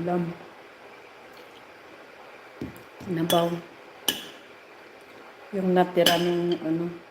Ulam. Nabaw. Yung natira ng ano.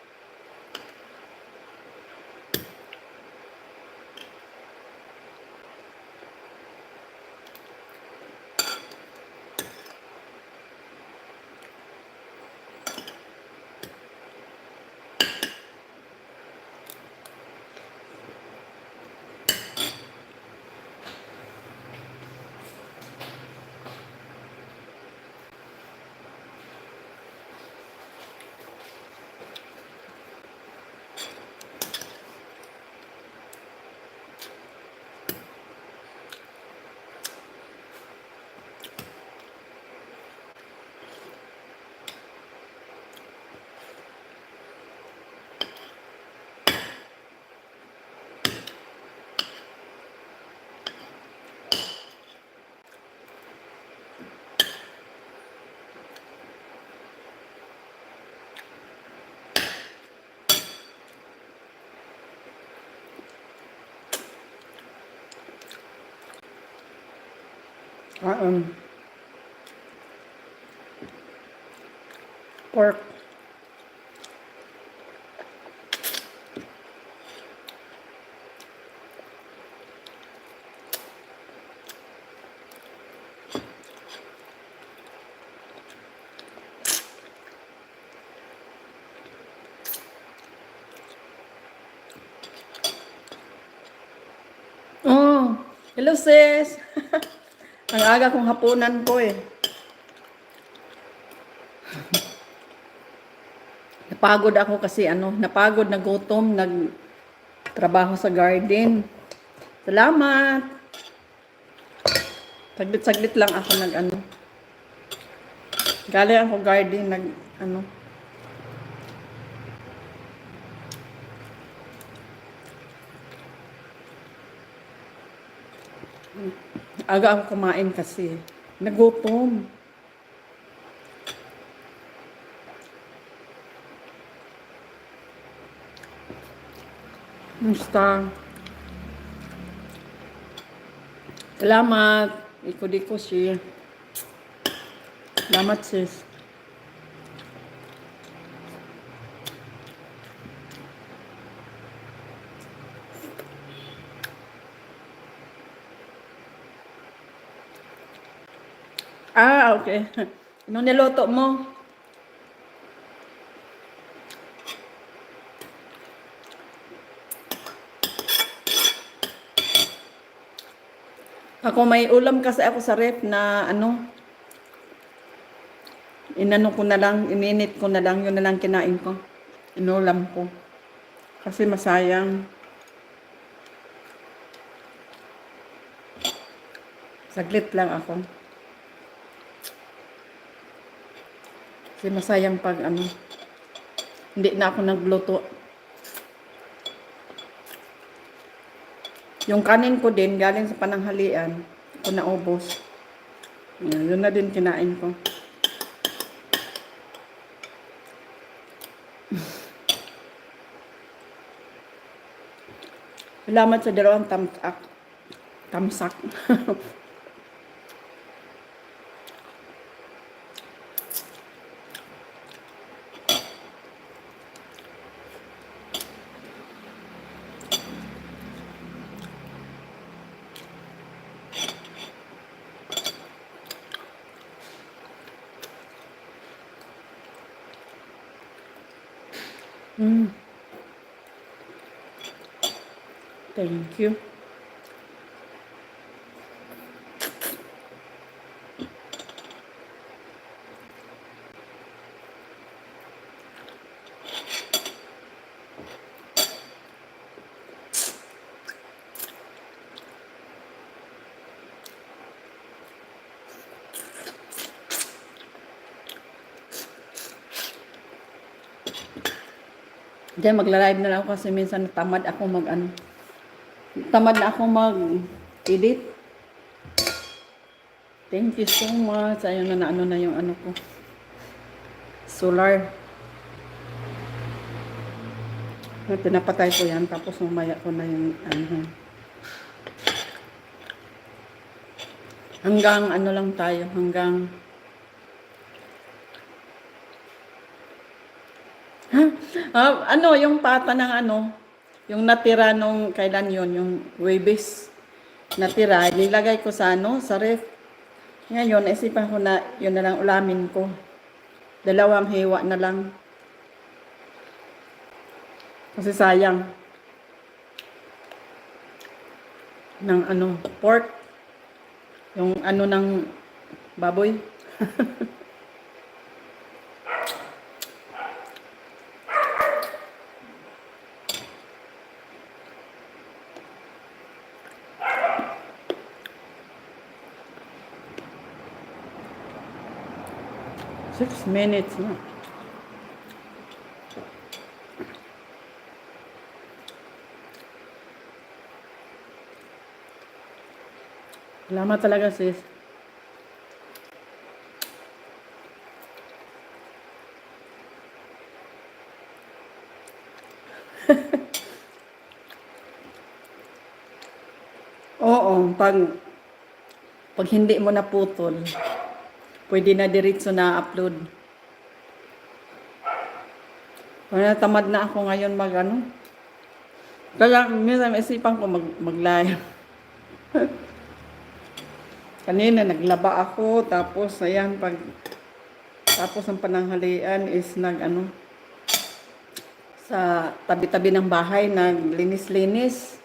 Ah, um, pork. Oh, hello sis. Ang aga kong hapunan ko eh. Napagod ako kasi ano, napagod na gutom, nag trabaho sa garden. Salamat. Saglit-saglit lang ako nag ano. Galing ako garden, nag ano. Aga ako kumain kasi. Nagutom. Musta? Salamat. Iko-diko siya. Salamat sis. Ah, okay. Anong niluto mo? Ako may ulam kasi ako sa ref na ano, inano ko na lang, ininit ko na lang, yun na lang kinain ko. Inulam ko. Kasi masayang. Saglit lang ako. Kasi masayang pag ano, hindi na ako nagluto. Yung kanin ko din, galing sa pananghalian, ko naubos. Yun na din kinain ko. Salamat sa dalawang tamsak. Tamsak. Mm. Thank you. Diyan magla-live na lang ako kasi minsan tamad ako mag ano. Tamad na ako mag edit. Thank you so much. Ayun na na ano na yung ano ko. Solar. Na pinapatay ko yan tapos mamaya ko na yung ano. Hanggang ano lang tayo, hanggang... Ah, ano, yung pata ng ano, yung natira nung kailan yon yung Webis natira, nilagay ko sa ano, sa ref. Ngayon, naisipan ko na yun na lang ulamin ko. Dalawang hiwa na lang. Kasi sayang. Ng ano, pork. Yung ano ng baboy. Six minutes na. Salamat talaga sis. Oo, pag pag hindi mo naputol, pwede na diretso na upload. Kaya tamad na ako ngayon mag ano. Kaya minsan isipan ko mag, mag-live. Kanina naglaba ako, tapos ayan, pag tapos ang pananghalian is nag ano, sa tabi-tabi ng bahay, naglinis-linis.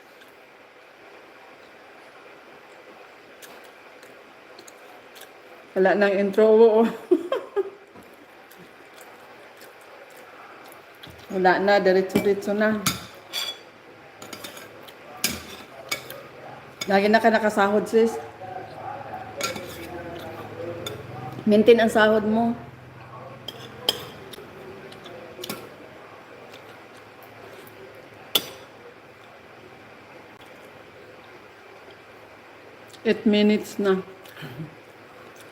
Wala nang intro. oo. Wala na, diretso-diretso na. Lagi na ka nakasahod, sis. Maintain ang sahod mo. Eight minutes na.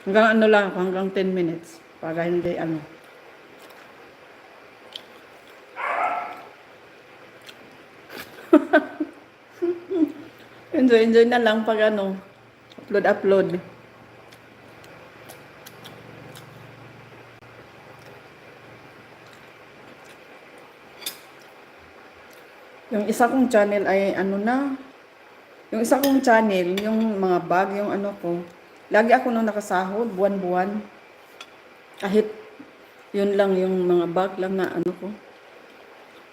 Hanggang ano lang ako, hanggang 10 minutes. Para hindi ano. enjoy, enjoy na lang pag ano. Upload, upload. Yung isa kong channel ay ano na, yung isa kong channel, yung mga bag, yung ano ko, lagi ako nung nakasahod, buwan-buwan. Kahit yun lang, yung mga bag lang na ano ko.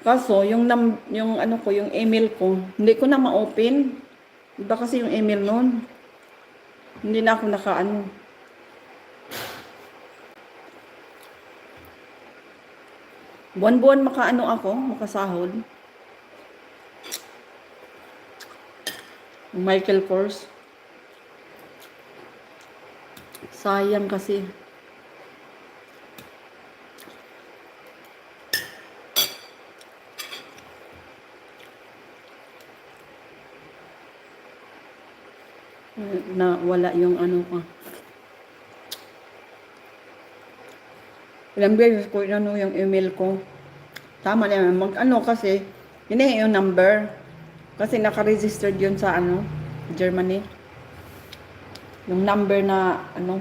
Kaso, yung, nam, yung ano ko, yung email ko, hindi ko na ma-open. Iba kasi yung email nun. Hindi na ako naka-ano. Buwan-buwan makaano ako, makasahod. Michael Kors. Sayang kasi. Na wala yung ano ko. Ilang beses ko inano yung email ko. Tama na. Mag ano kasi, yun yung number. Kasi naka-registered yun sa ano, Germany. Yung number na ano.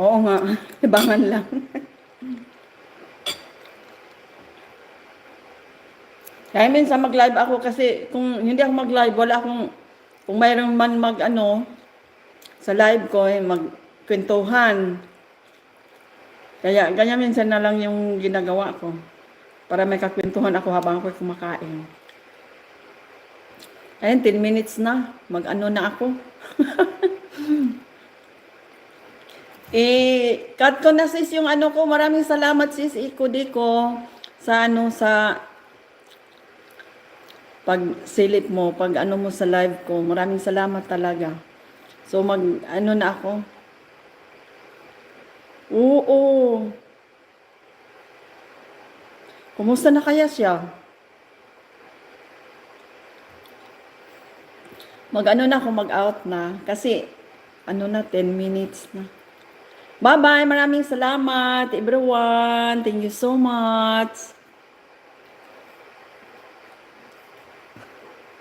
Oo nga, ibangan lang. Kaya minsan mag-live ako kasi kung hindi ako mag-live, wala akong, kung mayroon man mag ano, sa live ko, eh, magkwentuhan. Kaya ganyan minsan na lang yung ginagawa ko. Para may kakwentuhan ako habang ako kumakain. Ayun, 10 minutes na. Mag-ano na ako. eh, cut ko na sis yung ano ko. Maraming salamat sis Iko Diko sa ano sa pag silip mo, pag ano mo sa live ko. Maraming salamat talaga. So mag ano na ako. Oo. Kumusta na kaya siya? Mag ano na ako, mag-out na. Kasi, ano na, 10 minutes na. Bye-bye! Maraming salamat, everyone! Thank you so much!